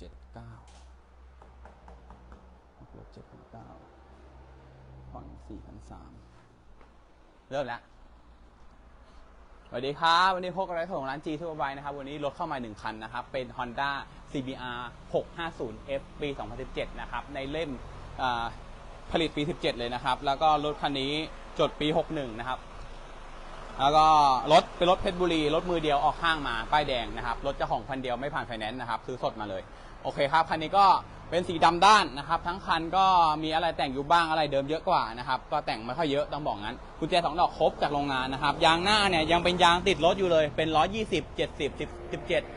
เจ็ดเก้าบวกลบเจ็ดพันเก้าผ่อนสี่พันสามเริ่มแล้วสวัสดีครับ วันนี้พบกับไรของร้าน G ทั่วไปนะครับ วันนี้รถเข้ามาหนึ่งคันนะครับ เป็น Honda CBR 650F ปี 2017 นะครับ ในเล่มผลิตปี 17 เลยนะครับ แล้วก็รถคันนี้จดปี 61 นะครับ แล้วก็รถเป็นรถเพชรบุรีรถมือเดียวออกข้างมาป้ายแดงนะครับรถเจ้าของคันเดียวไม่ผ่านไฟแนนซ์นะครับซื้อสดมาเลยโอเคครับคันนี้ก็เป็นสีดำด้านนะครับ ทั้งคันก็มีอะไรแต่งอยู่บ้างอะไรเดิมเยอะกว่านะครับก็แต่งไม่ค่อยเยอะต้องบอกงั้นกุญแจสองดอกครบจากโรงงานนะครับยางหน้าเนี่ยยังเป็นยางติดรถอยู่เลยเป็น120 70 10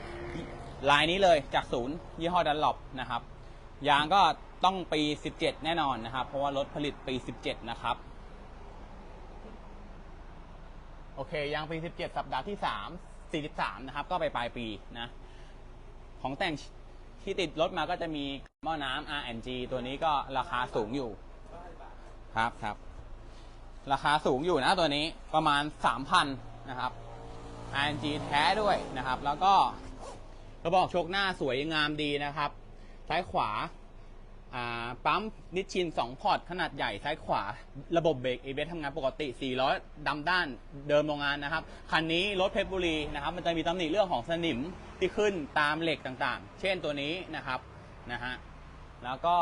17ลายนี้เลยจากศูนย์ยี่ห้อดันหลบนะครับยางก็ต้องปี 17 แน่นอนนะครับ เพราะว่ารถผลิตปี 17 นะครับ โอเคยางปี 17 สัปดาห์ที่ 3 43 นะครับ ก็ไปปลายปีนะ ของแต่งที่ติดรถมาก็จะมีหม้อน้ำ R&G ตัวนี้ก็ราคาสูงอยู่ ครับครับ ราคาสูงอยู่นะตัวนี้ประมาณ 3,000 นะครับ R&G แท้ด้วยนะครับ แล้วก็กระบอกชคหน้าสวยงามดีนะครับ ซ้ายขวา ปั๊มนิชชิน 2 พอร์ต ขนาดใหญ่ซ้ายขวา ระบบเบรก ABS ทำงานปกติ400ดำด้านเดิมโรงงานนะครับ คันนี้รถเพชรบุรีนะครับ มันจะมีตำหนิเรื่องของสนิมที่ขึ้นตามเหล็กต่างๆ เช่นตัวนี้นะครับนะฮะแล้วก็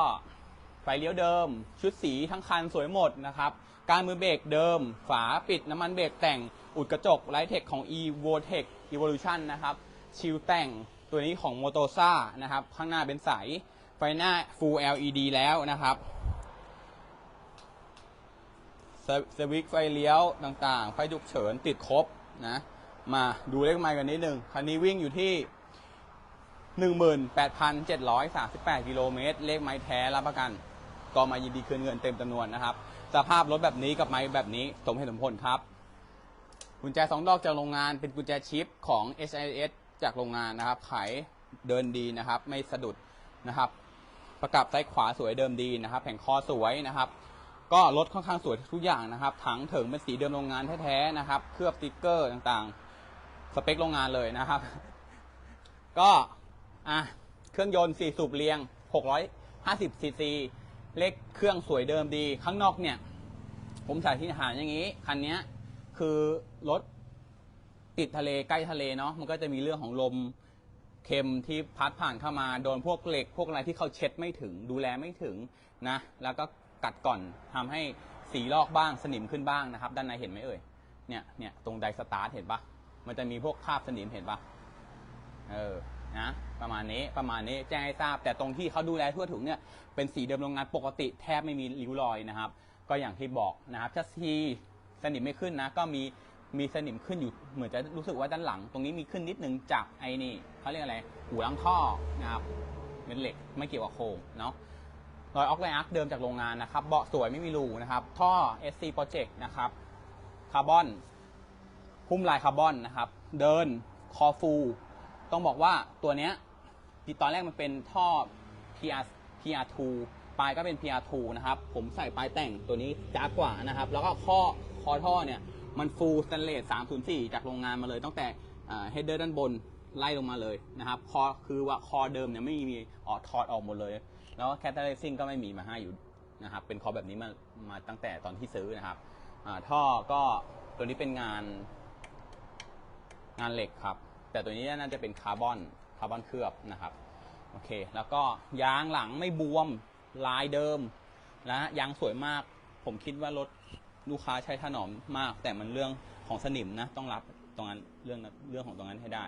ไฟเลี้ยวเดิม ชุดสีทั้งคันสวยหมดนะครับ การมือเบรกเดิม ฝาปิดน้ำมันเบรกแต่งอุดกระจกไลท์เทคของ e v o t e c Evolution นะครับชิลแต่งตัวนี้ของ m o t o s a นะครับ ข้างหน้าเป็นใส ไฟหน้า Full LED แล้วนะครับสวสวิตช์ไฟเลี้ยวต่างๆ ไฟฉุกเฉินติดครบนะ มาดูเลขไมล์กันนิดนึง คันนี้วิ่งอยู่ที่ 18,738 กิโลเมตร เลขไม้แท้รับประกัน ก็มายินดีคืนเงินเต็มจำนวนนะครับ สภาพรถแบบนี้กับไม้แบบนี้ สมเหตุสมผลครับ กุญแจสองดอกจากโรงงานเป็นกุญแจชิปของ HIS จากโรงงานนะครับ ขายเดินดีนะครับ ไม่สะดุดนะครับ ประกับซ้ายขวาสวยเดิมดีนะครับแผงคอสวยนะครับ ก็รถค่อนข้างสวยทุกอย่างนะครับถังเถิงเป็นสีเดิมโรงงานแท้ๆนะครับ เคลือบสติ๊กเกอร์ต่างๆ สเปคโรงงานเลยนะครับ ก็อะเครื่องยนต์4สูบเรียง 650ซีซีเลขเครื่องสวยเดิมดี ข้างนอกเนี่ย ผมสาธิตฐานอย่างนี้ คันนี้คือรถติดทะเลใกล้ทะเลเนาะมันก็จะมีเรื่องของลม เค็มที่พัดผ่านเข้ามาโดนพวกเหล็ก พวกอะไรที่เขาเช็ดไม่ถึง ดูแลไม่ถึงนะ แล้วก็กัดก่อนทำให้สีลอกบ้างสนิมขึ้นบ้างนะครับ ด้านในเห็นไหมเอ่ยเนี่ยเนี่ยตรงไดสตาร์ทเห็นปะมันจะมีพวกคราบสนิมเห็นปะเออนะประมาณนี้ประมาณนี้แจ้งให้ทราบ แต่ตรงที่เขาดูแลทั่วถึงเนี่ยเป็นสีเดิมโรงงานปกติแทบไม่มีริ้วรอยนะครับ ก็อย่างที่บอกนะครับชัสซีสนิมไม่ขึ้นนะก็มี มีสนิมขึ้นอยู่เหมือนจะรู้สึกว่าด้านหลัง ตรงนี้มีขึ้นนิดนึงจากไอ้นี่เขาเรียกอะไรหูล้างท่อนะครับเป็นเหล็กไม่เกี่ยวกับโครงเนาะรอยออกไลน์อาร์คเดิมจากโรงงานนะครับเบาะสวยไม่มีรูนะครับท่อ SC Project นะครับคาร์บอนหุ้มลายคาร์บอนนะครับ เดินคอฟู ต้องบอกว่าตัวเนี้ยตอนแรกมันเป็นท่อ PR PR2 ปลายก็เป็น PR2 นะครับ ผมใส่ปลายแต่งตัวนี้จ้ากว่านะครับ แล้วก็ข้อคอท่อเนี่ย มันฟูลสแตนเลส304 จากโรงงานมาเลย ตั้งแต่เฮดเดอร์ด้านบนไล่ลงมาเลยนะครับ คอคือว่าคอเดิมเนี่ยไม่มีออกถอดออกหมดเลย แล้วแคตตาลิซิ่งก็ไม่มีมาให้อยู่นะครับเป็นคอแบบนี้มามาตั้งแต่ตอนที่ซื้อนะครับท่อก็ตัวนี้เป็นงานงานเหล็กครับ แต่ตัวนี้น่าจะเป็นคาร์บอนคาร์บอนเคลือบนะครับโอเค แล้วก็ยางหลังไม่บวมลายเดิมนะยางสวยมาก ผมคิดว่ารถ ลูกค้าใช้ถนอมมาก แต่มันเรื่องของสนิมนะ ต้องรับตรงนั้นเรื่องเรื่องของตรงนั้นให้ได้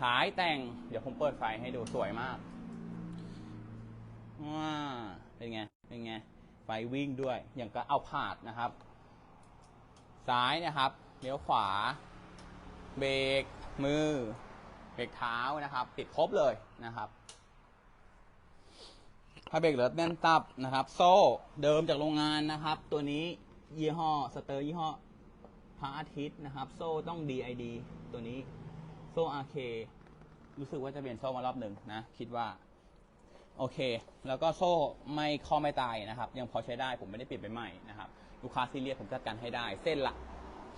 ท้ายแต่ง เดี๋ยวผมเปิดไฟให้ดูสวยมากว้าเป็นไง เป็นไง ไฟวิ่งด้วย อย่างก็เอาผาดนะครับ ซ้ายนะครับเลี้ยวขวา เบรกมือ เบรกเท้านะครับติดครบเลยนะครับผ้าเบรกเหลือแน่นตับนะครับ โซ่เดิมจากโรงงานนะครับ ตัวนี้ ยี่ห้อสเตอร์ยี่ห้อพระอาทิตย์นะครับ โซ่ต้อง DID ตัวนี้ โซ่ RK รู้สึกว่าจะเปลี่ยนโซ่มารอบหนึ่งนะ คิดว่า โอเค แล้วก็โซ่ไม่ข้อไม่ตายนะครับ ยังพอใช้ได้ผมไม่ได้เปลี่ยนไปใหม่นะครับ ลูกค้าซีเรียสผมจัดการให้ได้ เส้นละ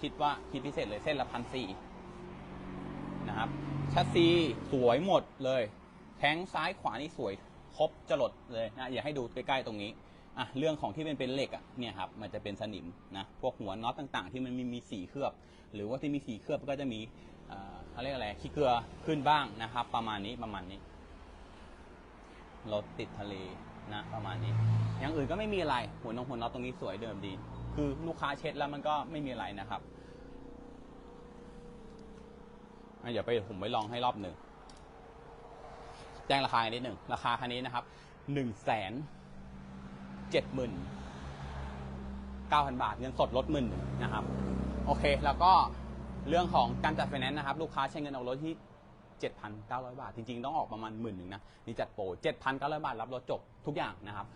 คิดว่าคิดพิเศษเลยเส้นละพันสี่นะครับชัสซีสวยหมดเลย แท้งซ้ายขวานี่สวยครบจรดเลยนะอยากให้ดูใกล้ๆตรงนี้ อะเรื่องของที่เป็นเป็นเหล็กอะเนี่ยครับมันจะเป็นสนิมนะพวกหัวน็อตต่างๆ ที่มันมีมีสีเคลือบ หรือว่าที่มีสีเคลือบก็จะมีเขาเรียกอะไรขี้เกลือขึ้นบ้างนะครับ ประมาณนี้ประมาณนี้รถติดทะเลนะประมาณนี้ อย่างอื่นก็ไม่มีอะไรหัวนงหัวน็อตตรงนี้สวยเดิมดี คือลูกค้าเช็ดแล้วมันก็ไม่มีอะไรนะครับเดี๋ยวไปผมไปลองให้รอบหนึ่งแจ้งราคานิดหนึ่งราคาคันนี้นะครับหนึ่งแสน เจ็ดหมื่นเก้าพันบาท เงินสดลดหมื่นนะครับ โอเค แล้วก็เรื่องของการจัดไฟแนนซ์นะครับ ลูกค้าใช้เงินออกรถที่ 7,900 บาท จริง ๆ ต้องออกประมาณหมื่นหนึ่งนะ นี่จัดโปร 7,900 บาท รับรถจบทุกอย่างนะครับ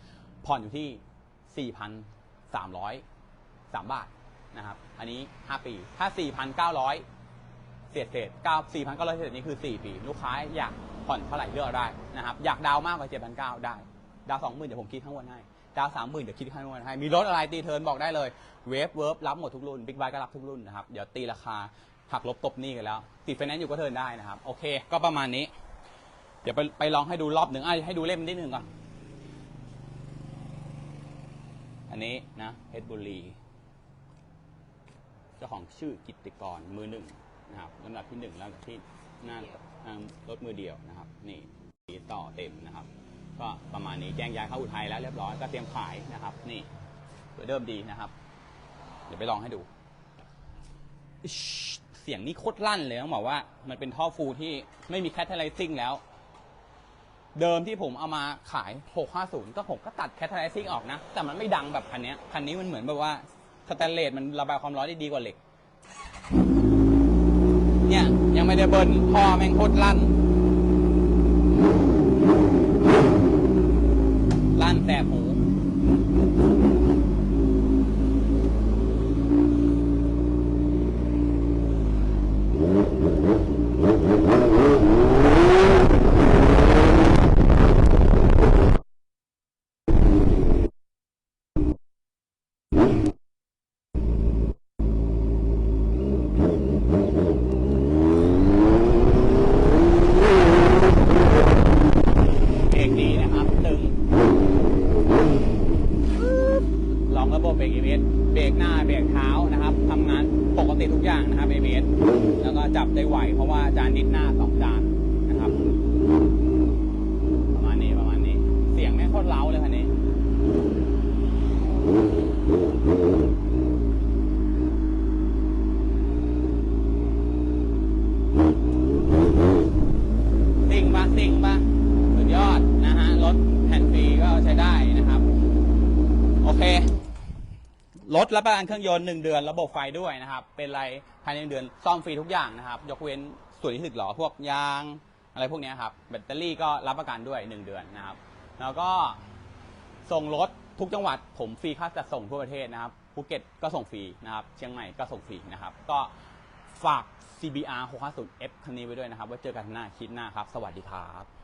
ผ่อนอยู่ที่ 4,303บาทนะครับ อันนี้ 5 ปี ถ้า 4,900 เศษเศษ9 4,900 เศษนี่คือ 4 ปี ลูกค้าอยากผ่อนเท่าไหร่เลือกได้นะครับ อยากดาวมากกว่า7,900 ได้ ดาว20,000เดี๋ยวผมคิดข้างบนให้ ดาวน์30,000เดี๋ยวคิดข้างบนให้ มีรถอะไรตีเทิร์นบอกได้เลยเวฟเวิร์บรับหมดทุกรุ่นบิ๊กไบก็รับทุกรุ่นนะครับเดี๋ยวตีราคาหักลบตบหนี้กันแล้ว ติดไฟแนนซ์อยู่ก็เทิร์นได้นะครับ โอเค ก็ประมาณนี้ เดี๋ยวไปไปลองให้ดูรอบหนึ่งอะให้ดูเล่มนิดหนึ่งก่อน อันนี้นะเพชรบุรีเจ้าของชื่อกิตติกรมือหนึ่งนะครับลำดับที่หนึ่งลำดับที่หน้าอ่ารถมือเดียวนะครับ นี่ต่อเต็มนะครับ ก็ประมาณนี้แจ้งย้ายเข้าอุทัยแล้วเรียบร้อยก็เตรียมขายนะครับ นี่เดิมดีนะครับ เดี๋ยวไปลองให้ดู เสียงนี่โคตรลั่นเลยต้องบอกว่า มันเป็นท่อฟูที่ไม่มีแคทเทอร์ไลซิ่งแล้ว เดิมที่ผมเอามาขาย 650 ก็ผมก็ตัดแคทเทอร์ไลซิ่งออกนะ แต่มันไม่ดังแบบคันนี้คันนี้มันเหมือนแบบว่าสแตนเลสมันระบายความร้อนได้ดีกว่าเหล็ก เนี่ยยังไม่ได้เบิ้ลท่อแม่งโคตรลั่น แสบหู เบรกดีนะครับตึงลองระบบเบรก ABS เบรกหน้าเบรกเท้านะครับทำงานปกติทุกอย่างนะครับ ABS แล้วก็จับได้ไหวเพราะว่าจานดิ สองจานนะครับ ประมาณนี้ประมาณนี้ เสียงแม่โคตรเล้าเลยคันนี้สิ่งปะสิ่งปะสุดยอดนะฮะ รถแผ่นฟรีก็ใช้ได้นะครับ โอเครถรับประกันเครื่องยนต์หนึ่งเดือนระบบไฟด้วยนะครับ เป็นไรภายในหนึ่งเดือนซ่อมฟรีทุกอย่างนะครับ ยกเว้น ส่วนที่สึกหรอพวกยางอะไรพวกนี้ครับแบตเตอรี่ก็รับประกันด้วยหนึ่งเดือนนะครับ แล้วก็ส่งรถทุกจังหวัดผมฟรีค่าจัดส่งทั่วประเทศนะครับภูเก็ตก็ส่งฟรีนะครับเชียงใหม่ก็ส่งฟรีนะครับ ก็ฝาก CBR 650F คันนี้ไว้ด้วยนะครับไว้เจอกันหน้าคลิปหน้าครับ สวัสดีครับ